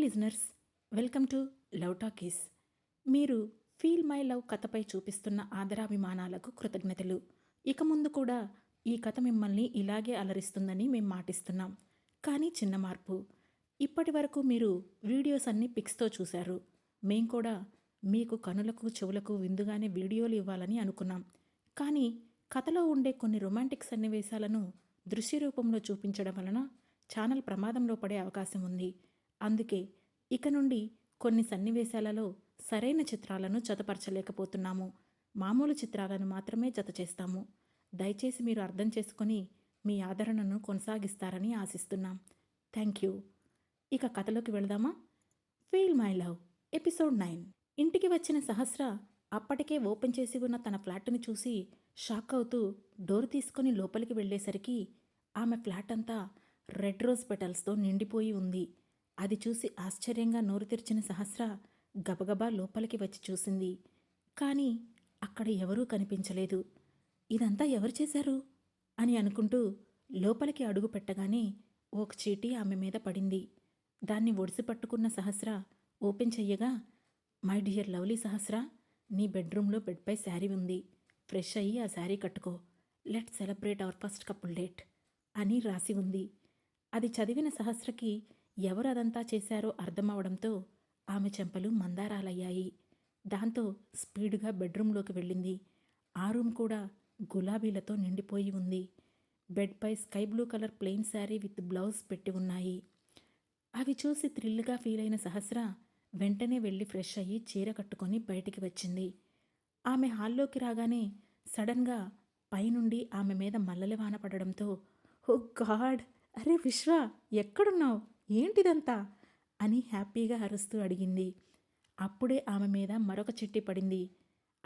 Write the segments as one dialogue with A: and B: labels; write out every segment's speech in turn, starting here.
A: Listeners welcome to Love Talkies. మీరు Feel My Love కథపై చూపిస్తున్న ఆదరాభిమానాలకు కృతజ్ఞతలు. ఇక ముందు కూడా ఈ కథ మిమ్మల్ని ఇలాగే అలరిస్తుందని మేము మాటిస్తున్నాం. కానీ చిన్న మార్పు. ఇప్పటి వరకు మీరు వీడియోస్ అన్ని పిక్స్తో చూశారు. మేం కూడా మీకు కనులకు చెవులకు విందుగానే వీడియోలు ఇవ్వాలని అనుకున్నాం. కానీ కథలో ఉండే కొన్ని రొమాంటిక్ సన్నివేశాలను దృశ్య రూపంలో చూపించడం వలన ఛానల్ ప్రమాదంలో పడే అవకాశం ఉంది. అందుకే ఇక నుండి కొన్ని సన్నివేశాలలో సరైన చిత్రాలను జతపరచలేకపోతున్నాము. మామూలు చిత్రాలను మాత్రమే జత చేస్తాము దయచేసి మీరు అర్థం చేసుకొని మీ ఆదరణను కొనసాగిస్తారని ఆశిస్తున్నాం. Thank you. ఇక కథలోకి వెళదామా? Feel My Love episode nine. ఇంటికి వచ్చిన సహస్ర అప్పటికే ఓపెన్ చేసి ఉన్న తన ఫ్లాట్ని చూసి షాక్ అవుతూ డోర్ తీసుకొని లోపలికి వెళ్ళేసరికి ఆమె ఫ్లాట్ అంతా రెడ్ రోజ్ పెటల్స్తో నిండిపోయి ఉంది. అది చూసి ఆశ్చర్యంగా నోరు తెరిచిన సహస్ర గబగబా లోపలికి వచ్చి చూసింది. కానీ అక్కడ ఎవరూ కనిపించలేదు. ఇదంతా ఎవరు చేశారు? అని అనుకుంటూ లోపలికి అడుగు పెట్టగానే ఒక చీటీ ఆమె మీద పడింది. దాన్ని ఒడిసి పట్టుకున్న సహస్ర ఓపెన్ చెయ్యగా మై డియర్ లవ్లీ సహస్ర నీ బెడ్రూమ్లో బెడ్పై శారీ ఉంది. ఫ్రెష్ అయ్యి ఆ శారీ కట్టుకో. Let celebrate our first couple date అని రాసి ఉంది. అది చదివిన సహస్రకి ఎవరు అదంతా చేశారో అర్థమవడంతో ఆమె చెంపలు మందారాలయ్యాయి. దాంతో స్పీడ్గా బెడ్రూమ్లోకి వెళ్ళింది. ఆ రూమ్ కూడా గులాబీలతో నిండిపోయి ఉంది. బెడ్పై sky blue colour plain sari with blouse పెట్టి ఉన్నాయి. అవి చూసి థ్రిల్గా ఫీల్ అయిన సహస్ర వెంటనే వెళ్ళి ఫ్రెష్ అయ్యి చీర కట్టుకొని బయటికి వచ్చింది. ఆమె హాల్లోకి రాగానే సడన్గా పైనుండి ఆమె మీద మల్లలి వాన పడడంతో ఓ గాడ్! అరే విశ్వ! ఎక్కడున్నావు? ఏంటిదంతా? అని హ్యాపీగా అరుస్తూ అడిగింది. అప్పుడే ఆమె మీద మరొక చిట్టి పడింది.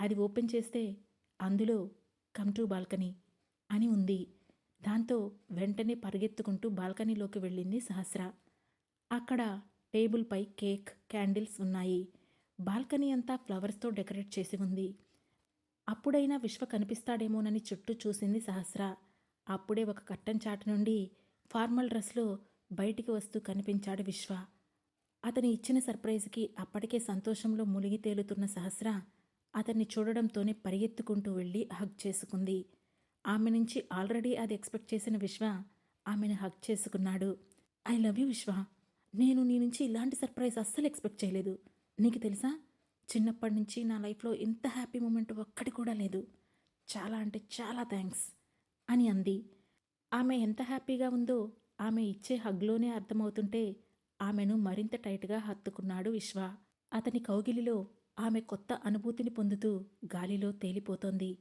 A: అది ఓపెన్ చేస్తే అందులో కమ్ టు బాల్కనీ అని ఉంది. దాంతో వెంటనే పరిగెత్తుకుంటూ బాల్కనీలోకి వెళ్ళింది సహస్ర. అక్కడ టేబుల్పై కేక్ క్యాండిల్స్ ఉన్నాయి. బాల్కనీ అంతా ఫ్లవర్స్తో డెకరేట్ చేసి ఉంది. అప్పుడైనా విశ్వ కనిపిస్తాడేమోనని చుట్టూ చూసింది సహస్ర. అప్పుడే ఒక కట్టన్ చాటు నుండి ఫార్మల్ డ్రెస్లో బయటికి వస్తూ కనిపించాడు విశ్వ. అతని ఇచ్చిన సర్ప్రైజ్కి అప్పటికే సంతోషంలో మునిగి తేలుతున్న సహస్ర అతన్ని చూడడంతోనే పరిగెత్తుకుంటూ వెళ్ళి హగ్ చేసుకుంది. ఆమె నుంచి ఆల్రెడీ అది ఎక్స్పెక్ట్ చేసిన విశ్వ ఆమెను హగ్ చేసుకున్నాడు. ఐ లవ్ యూ విశ్వ. నేను నీ నుంచి ఇలాంటి సర్ప్రైజ్ అస్సలు ఎక్స్పెక్ట్ చేయలేదు. నీకు తెలుసా? చిన్నప్పటి నుంచి నా లైఫ్లో ఇంత హ్యాపీ మూమెంట్ ఒక్కటి కూడా లేదు. చాలా అంటే చాలా థ్యాంక్స్ అని అంది. ఆమె ఎంత హ్యాపీగా ఉందో ఆమె ఇచ్చే హగ్లోనే అర్థమవుతుంటే ఆమెను మరింత టైట్గా హత్తుకున్నాడు విశ్వ. అతని కౌగిలిలో ఆమె కొత్త అనుభూతిని పొందుతూ గాలిలో తేలిపోతోంది.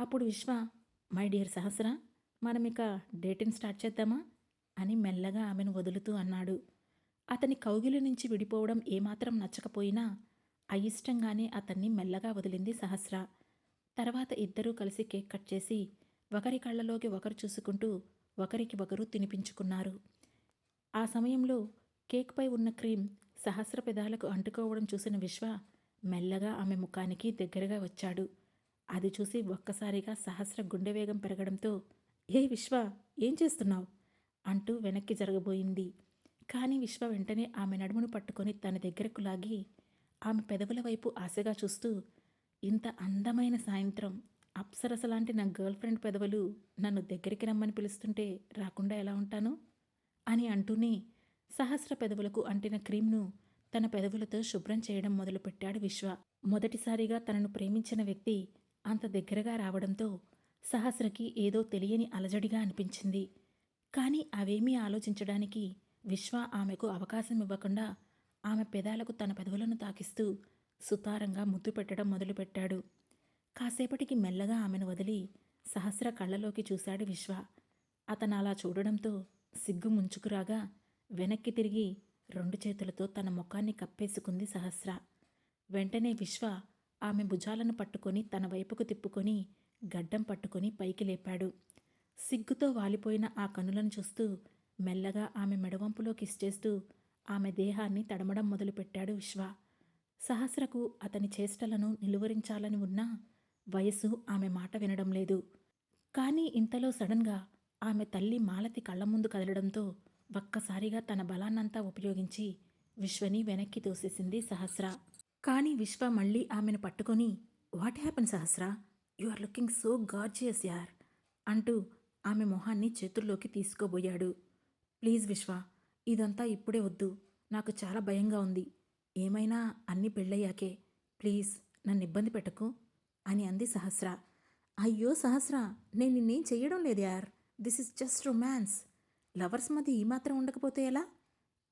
A: అప్పుడు విశ్వ మై డియర్ సహస్ర మనమిక డేటింగ్ స్టార్ట్ చేద్దామా? అని మెల్లగా ఆమెను వదులుతూ అన్నాడు. అతని కౌగిలి నుంచి విడిపోవడం ఏమాత్రం నచ్చకపోయినా అయిష్టంగానే అతన్ని మెల్లగా వదిలింది సహస్ర. తర్వాత ఇద్దరూ కలిసి కేక్ కట్ చేసి ఒకరి కళ్ళలోకి ఒకరు చూసుకుంటూ ఒకరికి ఒకరు తినిపించుకున్నారు. ఆ సమయంలో కేక్పై ఉన్న క్రీమ్ సహస్ర పెదాలకు అంటుకోవడం చూసిన విశ్వ మెల్లగా ఆమె ముఖానికి దగ్గరగా వచ్చాడు. అది చూసి ఒక్కసారిగా సహస్ర గుండె వేగం పెరగడంతో ఏ విశ్వ ఏం చేస్తున్నావు? అంటూ వెనక్కి జరగబోయింది. కానీ విశ్వ వెంటనే ఆమె నడుమును పట్టుకొని తన దగ్గరకు లాగి ఆమె పెదవుల వైపు ఆశగా చూస్తూ ఇంత అందమైన సాయంత్రం అప్సరస లాంటి నా గర్ల్ ఫ్రెండ్ పెదవులు నన్ను దగ్గరికి రమ్మని పిలుస్తుంటే రాకుండా ఎలా ఉంటాను? అని అంటూనే సహస్ర పెదవులకు అంటిన క్రీమ్ను తన పెదవులతో శుభ్రం చేయడం మొదలుపెట్టాడు విశ్వ. మొదటిసారిగా తనను ప్రేమించిన వ్యక్తి అంత దగ్గరగా రావడంతో సహస్రకి ఏదో తెలియని అలజడిగా అనిపించింది. కానీ అవేమీ ఆలోచించడానికి విశ్వ ఆమెకు అవకాశం ఇవ్వకుండా ఆమె పెదాలకు తన పెదవులను తాకిస్తూ సుతారంగా ముద్దు పెట్టడం మొదలుపెట్టాడు. కాసేపటికి మెల్లగా ఆమెను వదిలి సహస్ర కళ్ళలోకి చూశాడు విశ్వ. అతను అలా చూడడంతో సిగ్గు ముంచుకురాగా వెనక్కి తిరిగి రెండు చేతులతో తన ముఖాన్ని కప్పేసుకుంది సహస్ర. వెంటనే విశ్వ ఆమె భుజాలను పట్టుకొని తన వైపుకు తిప్పుకొని గడ్డం పట్టుకొని పైకి లేపాడు. సిగ్గుతో వాలిపోయిన ఆ కనులను చూస్తూ మెల్లగా ఆమె మెడవంపులో కిస్ చేస్తూ ఆమె దేహాన్ని తడమడం మొదలుపెట్టాడు విశ్వ. సహస్రకు అతని చేష్టలను నిలువరించాలని ఉన్నా వయసు ఆమె మాట వినడం లేదు. కానీ ఇంతలో సడన్గా ఆమె తల్లి మాలతి కళ్ళ ముందు కదలడంతో ఒక్కసారిగా తన బలాన్నంతా ఉపయోగించి విశ్వని వెనక్కి తోసేసింది సహస్ర. కానీ విశ్వ మళ్ళీ ఆమెను పట్టుకొని what happen Sahasra? You are looking so gorgeous యార్ అంటూ ఆమె మొహాన్ని చేతుల్లోకి తీసుకోబోయాడు. ప్లీజ్ విశ్వ ఇదంతా ఇప్పుడే వద్దు. నాకు చాలా భయంగా ఉంది. ఏమైనా అన్ని పెళ్ళయ్యాకే ప్లీజ్ నన్ను ఇబ్బంది పెట్టకు. అని అంది సహస్ర. అయ్యో సహస్ర నేను నిన్నేం చెయ్యడం లేదు యార్. This is just romance. Lovers మధ్య ఈ మాత్రం ఉండకపోతే ఎలా?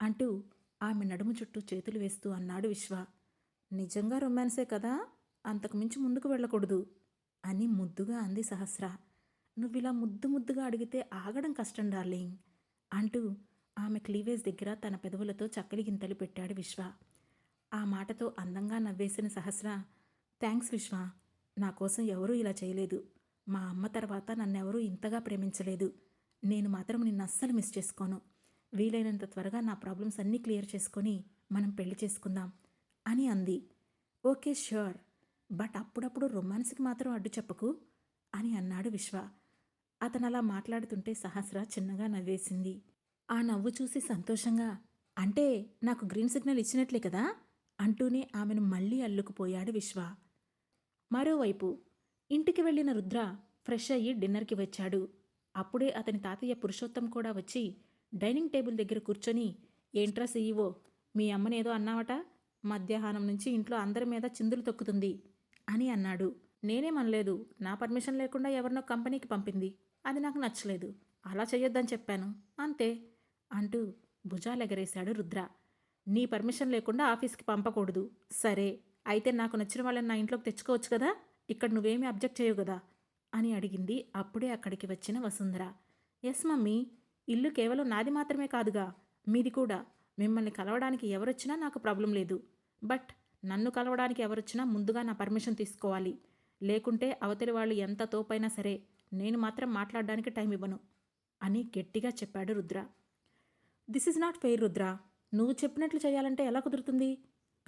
A: అంటూ ఆమె నడుము చుట్టూ చేతులు వేస్తూ అన్నాడు విశ్వ. నిజంగా రొమాన్సే కదా? అంతకుమించి ముందుకు వెళ్ళకూడదు అని ముద్దుగా అంది సహస్ర. ఇలా ముద్దు ముద్దుగా అడిగితే ఆగడం కష్టం డార్లింగ్ అంటూ ఆమె క్లీవేజ్ దగ్గర తన పెదవులతో చక్కలి గింతలు పెట్టాడు విశ్వ. ఆ మాటతో అందంగా నవ్వేసిన సహస్ర థ్యాంక్స్ విశ్వ. నా కోసం ఎవరూ ఇలా చేయలేదు. మా అమ్మ తర్వాత నన్నెవరూ ఇంతగా ప్రేమించలేదు. నేను మాత్రం నిన్ను అస్సలు మిస్ చేసుకోను. వీలైనంత త్వరగా నా ప్రాబ్లమ్స్ అన్నీ క్లియర్ చేసుకొని మనం పెళ్ళి చేసుకుందాం అని అంది. Okay sure. బట్ అప్పుడప్పుడు రొమాన్స్కి మాత్రం అడ్డు చెప్పకు అని అన్నాడు విశ్వ. అతను అలా మాట్లాడుతుంటే సహస్ర చిన్నగా నవ్వేసింది. ఆ నవ్వు చూసి సంతోషంగా అంటే నాకు గ్రీన్ సిగ్నల్ ఇచ్చినట్లే కదా? అంటూనే ఆమెను మళ్ళీ అల్లుకుపోయాడు విశ్వ. మరోవైపు ఇంటికి వెళ్ళిన రుద్ర ఫ్రెష్ అయ్యి డిన్నర్కి వచ్చాడు. అప్పుడే అతని తాతయ్య పురుషోత్తం కూడా వచ్చి డైనింగ్ టేబుల్ దగ్గర కూర్చొని ఏంట్రా సీఈఓ మీ అమ్మనేదో అన్నావట? మధ్యాహ్నం నుంచి ఇంట్లో అందరి మీద చిందులు తొక్కుతుంది అని అన్నాడు. నేనేమనలేదు నా పర్మిషన్ లేకుండా ఎవరినో కంపెనీకి పంపింది. అది నాకు నచ్చలేదు. అలా చెయ్యొద్దని చెప్పాను. అంతే అంటూ భుజాలెగరేశాడు రుద్ర. నీ పర్మిషన్ లేకుండా ఆఫీస్కి పంపకూడదు. సరే అయితే నాకు నచ్చిన వాళ్ళని నా ఇంట్లోకి తెచ్చుకోవచ్చు కదా ఇక్కడ నువ్వేమీ అబ్జెక్ట్ చేయవు కదా? అని అడిగింది. అప్పుడే అక్కడికి వచ్చిన వసుంధర. ఎస్ మమ్మీ ఇల్లు కేవలం నాది మాత్రమే కాదుగా మీది కూడా. మిమ్మల్ని కలవడానికి ఎవరొచ్చినా నాకు ప్రాబ్లం లేదు. బట్ నన్ను కలవడానికి ఎవరొచ్చినా ముందుగా నా పర్మిషన్ తీసుకోవాలి. లేకుంటే అవతలి వాళ్ళు ఎంత తోపైనా సరే నేను మాత్రం మాట్లాడడానికి టైం ఇవ్వను అని గట్టిగా చెప్పాడు Rudra. This is not fair Rudra. నువ్వు చెప్పినట్లు చేయాలంటే ఎలా కుదురుతుంది?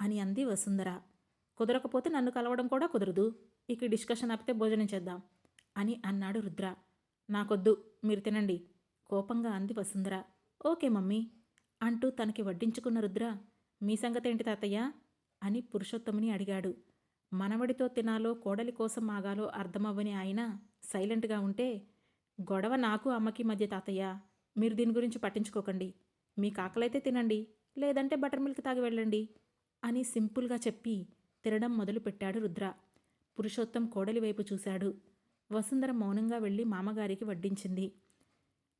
A: అని అంది వసుంధర. కుదరకపోతే నన్ను కలవడం కూడా కుదరదు. ఇక డిస్కషన్ ఆపితే భోజనం చేద్దాం అని అన్నాడు రుద్ర. నాకొద్దు మీరు తినండి. కోపంగా అంది వసుంధర. ఓకే మమ్మీ అంటూ తనకి వడ్డించుకున్న రుద్ర మీ సంగతేంటి తాతయ్య? అని పురుషోత్తముని అడిగాడు. మనవడితో తినాలో కోడలి కోసం ఆగాలో అర్థమవ్వని ఆయన సైలెంట్గా ఉంటే గొడవ నాకు అమ్మకి మధ్య తాతయ్య మీరు దీని గురించి పట్టించుకోకండి. మీకు ఆకలైతే తినండి లేదంటే బటర్ మిల్క్ తాగి వెళ్ళండి అని సింపుల్గా చెప్పి తినడం మొదలుపెట్టాడు రుద్ర. పురుషోత్తం కోడలి వైపు చూశాడు. వసుంధర మౌనంగా వెళ్ళి మామగారికి వడ్డించింది.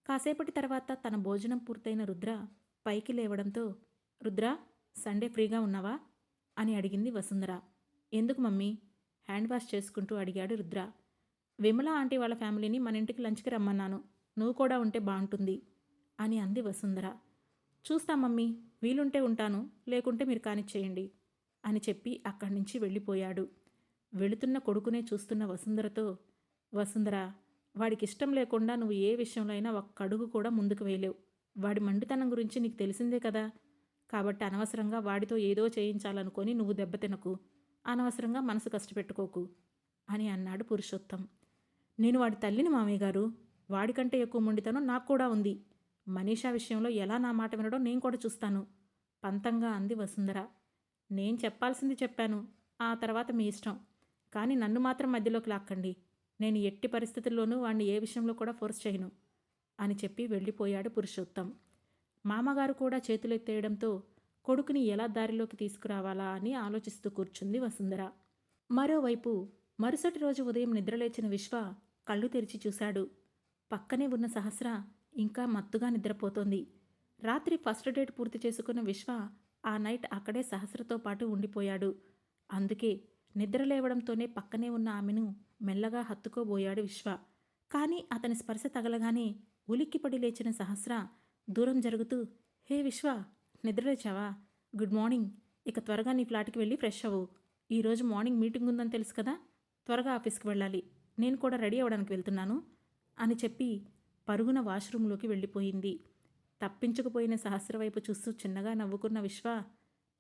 A: కాసేపటి తర్వాత తన భోజనం పూర్తయిన రుద్ర పైకి లేవడంతో రుద్ర సండే ఫ్రీగా ఉన్నావా? అని అడిగింది వసుంధర. ఎందుకు మమ్మీ? హ్యాండ్ వాష్ చేసుకుంటూ అడిగాడు రుద్ర. విమల ఆంటీ వాళ్ళ ఫ్యామిలీని మన ఇంటికి లంచ్కి రమ్మన్నాను. నువ్వు కూడా ఉంటే బాగుంటుంది అని అంది వసుంధర. చూస్తా మమ్మీ వీలుంటే ఉంటాను లేకుంటే మీరు కానిచ్చేయండి. అని చెప్పి అక్కడి నుంచి వెళ్ళిపోయాడు. వెళుతున్న కొడుకునే చూస్తున్న వసుంధరతో వసుంధర వాడికి ఇష్టం లేకుండా నువ్వు ఏ విషయంలో అయినా ఒక్క అడుగు కూడా ముందుకు వేయలేవు. వాడి మండితనం గురించి నీకు తెలిసిందే కదా. కాబట్టి అనవసరంగా వాడితో ఏదో చేయించాలనుకొని నువ్వు దెబ్బతినకు అనవసరంగా మనసు కష్టపెట్టుకోకు అని అన్నాడు పురుషోత్తం. నేను వాడి తల్లిని మామయ్య గారు. వాడికంటే ఎక్కువ మొండితనం నాకు కూడా ఉంది. మనీషా విషయంలో ఎలా నా మాట వినడో నేను కూడా చూస్తాను పంతంగా అంది వసుంధర. నేను చెప్పాల్సింది చెప్పాను. ఆ తర్వాత మీ ఇష్టం. కానీ నన్ను మాత్రం మధ్యలోకి లాక్కండి. నేను ఎట్టి పరిస్థితుల్లోనూ వాణ్ణి ఏ విషయంలో కూడా ఫోర్స్ చేయను. అని చెప్పి వెళ్ళిపోయాడు పురుషోత్తం. మామగారు కూడా చేతులెత్తేయడంతో కొడుకుని ఎలా దారిలోకి తీసుకురావాలా అని ఆలోచిస్తూ కూర్చుంది వసుంధర. మరోవైపు మరుసటి రోజు ఉదయం నిద్రలేచిన విశ్వ కళ్ళు తెరిచి చూశాడు. పక్కనే ఉన్న సహస్ర ఇంకా మత్తుగా నిద్రపోతోంది. రాత్రి ఫస్ట్ డేట్ పూర్తి చేసుకున్న విశ్వ ఆ నైట్ అక్కడే సహస్రతో పాటు ఉండిపోయాడు. అందుకే నిద్ర లేవడంతోనే పక్కనే ఉన్న ఆమెను మెల్లగా హత్తుకోబోయాడు విశ్వ. కానీ అతని స్పర్శ తగలగానే ఉలిక్కిపడి లేచిన సహస్ర దూరం జరుగుతూ హే విశ్వ నిద్రలేచావా గుడ్ మార్నింగ్. ఇక త్వరగా నీ ఫ్లాట్కి వెళ్ళి ఫ్రెష్ అవ్వు. ఈరోజు మార్నింగ్ మీటింగ్ ఉందని తెలుసు కదా? త్వరగా ఆఫీస్కి వెళ్ళాలి. నేను కూడా రెడీ అవ్వడానికి వెళ్తున్నాను అని చెప్పి పరుగున వాష్రూంలోకి వెళ్ళిపోయింది. తప్పించుకుపోయిన సహస్ర వైపు చూస్తూ చిన్నగా నవ్వుకున్న విశ్వ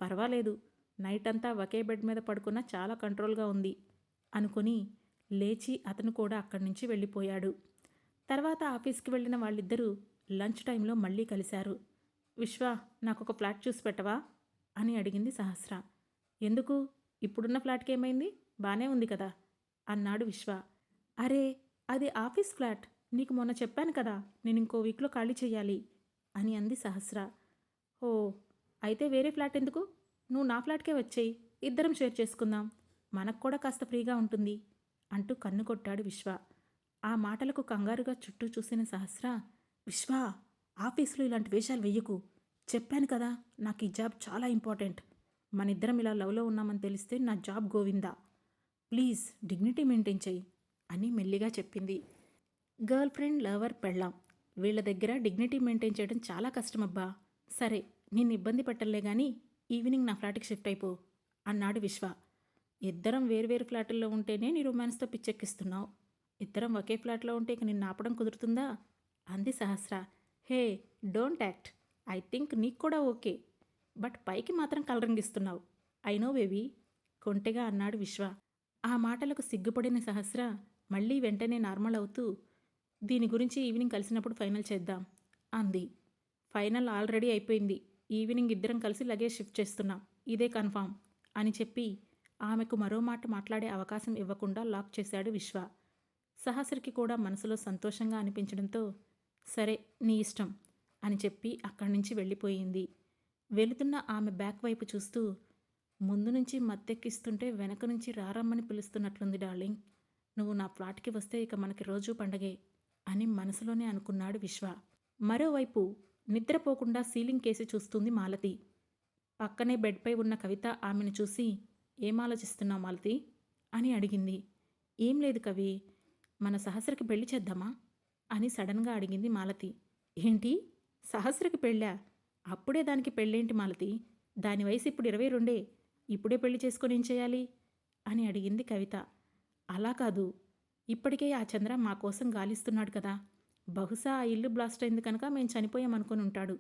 A: పర్వాలేదు నైట్ అంతా ఒకే బెడ్ మీద పడుకున్న చాలా కంట్రోల్గా ఉంది అనుకొని లేచి అతను కూడా అక్కడి నుంచి వెళ్ళిపోయాడు. తర్వాత ఆఫీస్కి వెళ్ళిన వాళ్ళిద్దరూ లంచ్ టైంలో మళ్ళీ కలిశారు. విశ్వ నాకు ఒక ఫ్లాట్ చూసి పెట్టవా? అని అడిగింది సహస్ర. ఎందుకు? ఇప్పుడున్న ఫ్లాట్కి ఏమైంది? బానే ఉంది కదా అన్నాడు విశ్వ. అరే అది ఆఫీస్ ఫ్లాట్. నీకు మొన్న చెప్పాను కదా నేను ఇంకో వీక్లో ఖాళీ చేయాలి అని అంది సహస్ర. ఓ అయితే వేరే ఫ్లాట్ ఎందుకు? నువ్వు నా ఫ్లాట్కే వచ్చేయి. ఇద్దరం షేర్ చేసుకుందాం. మనకు కూడా కాస్త ఫ్రీగా ఉంటుంది అంటూ కన్ను కొట్టాడు విశ్వ. ఆ మాటలకు కంగారుగా చుట్టూ చూసిన సహస్ర విశ్వ ఆఫీసులో ఇలాంటి వేషాలు వెయ్యకు. చెప్పాను కదా నాకు ఈ జాబ్ చాలా ఇంపార్టెంట్. మన ఇద్దరం ఇలా లవ్లో ఉన్నామని తెలిస్తే నా job Govinda. Please dignity maintain చెయ్యి అని మెల్లిగా చెప్పింది. గర్ల్ ఫ్రెండ్ లవర్ పెళ్ళాం. వీళ్ళ దగ్గర డిగ్నిటీ మెయింటైన్ చేయడం చాలా కష్టమబ్బా. సరే నిన్ను ఇబ్బంది పెట్టలే కానీ ఈవినింగ్ నా ఫ్లాట్కి షిఫ్ట్ అయిపో అన్నాడు విశ్వ. ఇద్దరం వేరువేరు ఫ్లాట్ల్లో ఉంటేనే నీ రొమాన్స్తో పిచ్చెక్కిస్తున్నావు. ఇద్దరం ఒకే ఫ్లాట్లో ఉంటే ఇక నిన్ను ఆపడం కుదురుతుందా? అంది Sahasra. Hey don't act I think నీకు కూడా ఓకే. బట్ పైకి మాత్రం కలరంగిస్తున్నావు. ఐ నో బేబీ కొంటెగా అన్నాడు విశ్వ. ఆ మాటలకు సిగ్గుపడిన సహస్ర మళ్ళీ వెంటనే నార్మల్ అవుతూ దీని గురించి ఈవినింగ్ కలిసినప్పుడు ఫైనల్ చేద్దాం అంది. ఫైనల్ ఆల్రెడీ అయిపోయింది. ఈవినింగ్ ఇద్దరం కలిసి లగేజ్ షిఫ్ట్ చేస్తున్నాం. ఇదే కన్ఫామ్ అని చెప్పి ఆమెకు మరో మాట మాట్లాడే అవకాశం ఇవ్వకుండా లాక్ చేశాడు విశ్వ. సహస్రికి కూడా మనసులో సంతోషంగా అనిపించడంతో సరే నీ ఇష్టం అని చెప్పి అక్కడి నుంచి వెళ్ళిపోయింది. వెళుతున్న ఆమె బ్యాక్ వైపు చూస్తూ ముందు నుంచి మత్తెక్కిస్తుంటే వెనక నుంచి రారమ్మని పిలుస్తున్నట్లుంది డార్లింగ్. నువ్వు నా ఫ్లాట్కి వస్తే ఇక మనకి రోజు పండగే. అని మనసులోనే అనుకున్నాడు విశ్వ. మరోవైపు నిద్రపోకుండా సీలింగ్ కేసి చూస్తుంది మాలతి. పక్కనే బెడ్పై ఉన్న కవిత ఆమెను చూసి ఏం ఆలోచిస్తున్నావు మాలతి? అని అడిగింది. ఏం లేదు కవి మన సహస్రకి పెళ్ళి చేద్దామా? అని సడన్గా అడిగింది మాలతి. ఏంటి? సహస్రకి పెళ్ళా? అప్పుడే దానికి పెళ్ళేంటి మాలతి? దాని వయసు ఇప్పుడు ఇరవై రెండే. ఇప్పుడే పెళ్ళి చేసుకొని ఏం చేయాలి? అని అడిగింది కవిత. అలా కాదు. ఇప్పటికే ఆ చంద్ర మా కోసం గాలిస్తున్నాడు కదా. బహుశా ఆ ఇల్లు బ్లాస్ట్ అయింది కనుక మేము చనిపోయామనుకొని ఉంటాడు.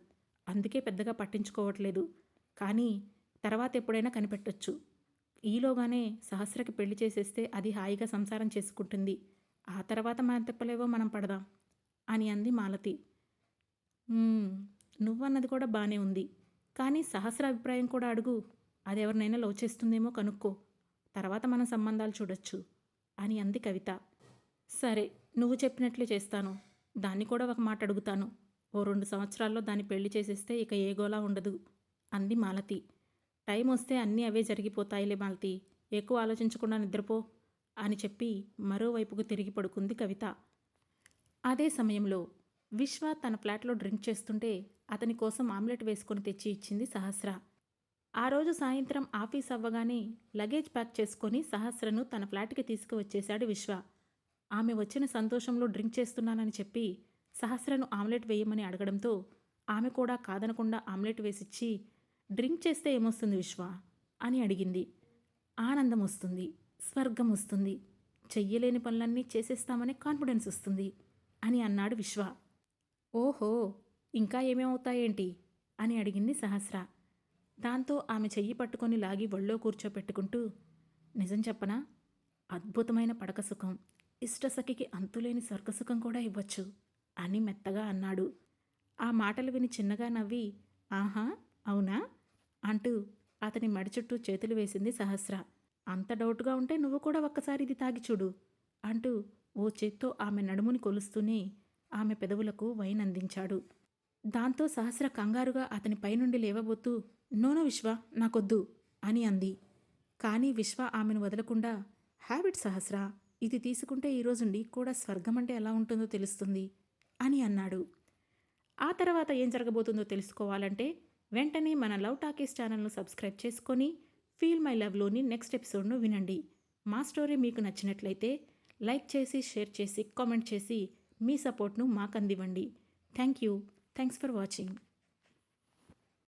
A: అందుకే పెద్దగా పట్టించుకోవట్లేదు. కానీ తర్వాత ఎప్పుడైనా కనిపెట్టొచ్చు. ఈలోగానే సహస్రకి పెళ్ళి చేసేస్తే అది హాయిగా సంసారం చేసుకుంటుంది. ఆ తర్వాత మన తిప్పలేవో మనం పడదాం అని అంది మాలతి. నువ్వన్నది కూడా బాగానే ఉంది. కానీ సహస్ర అభిప్రాయం కూడా అడుగు. అది ఎవరినైనా లవ్ చేస్తుందేమో కనుక్కో. తర్వాత మన సంబంధాలు చూడొచ్చు అని అంది కవిత. సరే నువ్వు చెప్పినట్లు చేస్తాను. దాన్ని కూడా ఒక మాట అడుగుతాను. ఓ రెండు సంవత్సరాల్లో దాన్ని పెళ్ళి చేసేస్తే ఇక ఏ గోలా ఉండదు అంది మాలతి. టైం వస్తే అన్నీ అవే జరిగిపోతాయిలే మాలతి. ఎక్కువ ఆలోచించకుండా నిద్రపో అని చెప్పి మరోవైపుకు తిరిగి పడుకుంది కవిత. అదే సమయంలో విశ్వ తన ఫ్లాట్లో డ్రింక్ చేస్తుంటే అతని కోసం ఆమ్లెట్ వేసుకొని తెచ్చి ఇచ్చింది సహస్ర. ఆ రోజు సాయంత్రం ఆఫీస్ అవ్వగానే లగేజ్ ప్యాక్ చేసుకొని సహస్రను తన ఫ్లాట్కి తీసుకువచ్చేశాడు విశ్వ. ఆమె వచ్చిన సంతోషంలో డ్రింక్ చేస్తున్నానని చెప్పి సహస్రను ఆమ్లెట్ వేయమని అడగడంతో ఆమె కూడా కాదనకుండా ఆమ్లెట్ వేసిచ్చి డ్రింక్ చేస్తే ఏమొస్తుంది విశ్వ? అని అడిగింది. ఆనందం వస్తుంది స్వర్గం వస్తుంది చెయ్యలేని పనులన్నీ చేసేస్తామనే కాన్ఫిడెన్స్ వస్తుంది అని అన్నాడు విశ్వ. ఓహో ఇంకా ఏమేమవుతాయేంటి? అని అడిగింది సహస్ర. దాంతో ఆమె చెయ్యి పట్టుకొని లాగి ఒళ్ళో కూర్చోపెట్టుకుంటూ నిజం చెప్పనా? అద్భుతమైన పడక సుఖం. ఇష్టసఖికి అంతులేని స్వర్గసుఖం కూడా ఇవ్వచ్చు అని మెత్తగా అన్నాడు. ఆ మాటలు విని చిన్నగా నవ్వి ఆహా అవునా? అంటూ అతని మడి చుట్టూ చేతులు వేసింది సహస్ర. అంత డౌట్గా ఉంటే నువ్వు కూడా ఒక్కసారి ఇది తాగి చూడు అంటూ ఓ చేత్తో ఆమె నడుముని కొలుస్తూనే ఆమె పెదవులకు వైన్ అందించాడు. దాంతో సహస్ర కంగారుగా అతని పైనుండి లేవబోతూ నోనో విశ్వ నాకొద్దు అని అంది. కానీ విశ్వ ఆమెను వదలకుండా హ్యాబిట్ సహస్ర ఇది తీసుకుంటే ఈరోజు నీకు కూడా స్వర్గం అంటే ఎలా ఉంటుందో తెలుస్తుంది అని అన్నాడు. ఆ తర్వాత ఏం జరగబోతుందో తెలుసుకోవాలంటే వెంటనే మన లవ్ టాకీస్ ఛానల్ను సబ్స్క్రైబ్ చేసుకొని ఫీల్ మై లవ్లోని నెక్స్ట్ ఎపిసోడ్ను వినండి. మా స్టోరీ మీకు నచ్చినట్లయితే లైక్ చేసి షేర్ చేసి కామెంట్ చేసి మీ సపోర్ట్ను మాకు అందివ్వండి thank you. Thanks for watching.